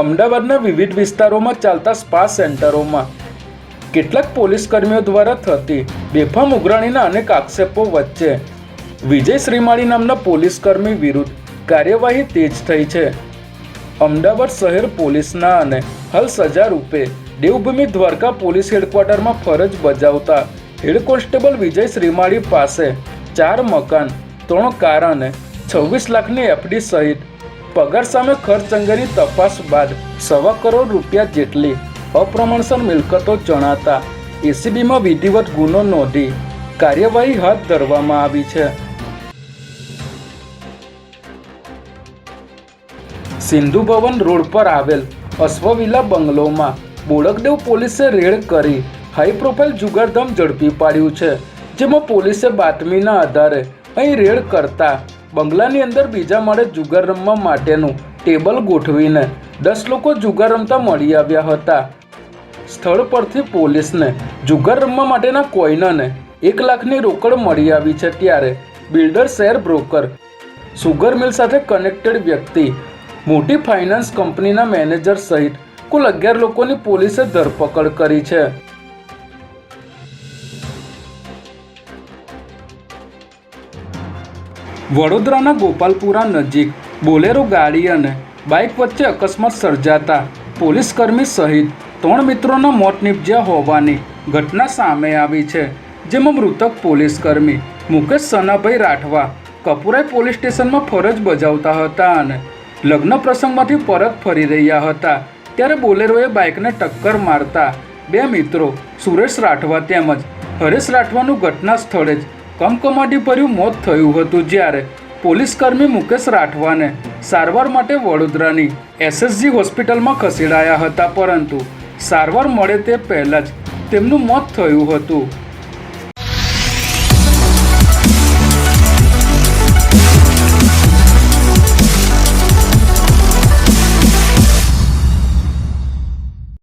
અમદાવાદના વિવિધ વિસ્તારોમાં ચાલતા સ્પા સેન્ટરોમાં. કેટલાક પોલીસ કર્મીઓ દ્વારા થતી બેફામ ઉઘરાણીના અનેક આક્ષેપો વચ્ચે વિજય શ્રીમાળી નામના પોલીસ કર્મી વિરુદ્ધ કાર્યવાહી તેજ થઈ છે. અમદાવાદ શહેર પોલીસના અને હાલ સજા રૂપે દેવભૂમિ દ્વારકા પોલીસ હેડક્વાર્ટરમાં ફરજ બજાવતા હેડ કોન્સ્ટેબલ વિજય શ્રીમાળી પાસે ચાર મકાન, ત્રણ કાર અને છવ્વીસ લાખની એફડી સહિત પગાર સામે ખર્ચ અંગેની તપાસ બાદ સવા કરોડ રૂપિયા જેટલી અપ્રમાણસર મિલકતો જણાતા એસીબીમાં વિધિવત ગુનો નોંધી કાર્યવાહી હાથ ધરવામાં આવી છે. સિંધુ ભવન રોડ પર આવેલ અશ્વવિલા બંગલોમાં બોડકદેવ પોલીસે રેડ કરી હાઈ પ્રોફાઇલ જુગારધામ ઝડપી પાડ્યું છે, જેમાં પોલીસે બાતમીના આધારે અહીં રેડ કરતા બંગલાની અંદર બીજા માળે જુગાર રમવા માટેનું ટેબલ ગોઠવીને દસ લોકો જુગાર રમતા મળી આવ્યા હતા. સ્થળ પરથી પોલીસને જુગાર રમવા માટેના કોઈનને એક લાખની રોકડ મળી આવી છે ત્યારે builder share broker sugar mill સાથે કનેક્ટેડ વ્યક્તિ મોટી ફાઇનાન્સ કંપનીના મેનેજર સહિત કુલ અગિયાર લોકોની પોલીસે ધરપકડ કરી છે. વડોદરાના ગોપાલપુરા નજીક બોલેરો ગાડી અને બાઇક વચ્ચે અકસ્માત સર્જાતા પોલીસ કર્મી સહિત ત્રણ મિત્રોના મોત નીપજ્યા હોવાની ઘટના સામે આવી છે, જેમાં મૃતક પોલીસ કર્મી મુકેશ સનાભાઈ રાઠવા કપુરાઈ પોલીસ સ્ટેશનમાં ફરજ બજાવતા હતા અને લગ્ન પ્રસંગમાંથી પરત ફરી રહ્યા હતા. ત્યારે બોલેરોએ બાઇકને ટક્કર મારતા બે મિત્રો સુરેશ રાઠવા તેમજ હરેશ રાઠવાનું ઘટના સ્થળે જ કમકમાટી ભર્યું મોત થયું હતું જ્યારે પોલીસકર્મી મુકેશ રાઠવાને સારવાર માટે વડોદરાની એસએસજી હોસ્પિટલમાં ખસેડાયા હતા, પરંતુ સારવાર મળે તે પહેલાં જ તેમનું મોત થયું હતું.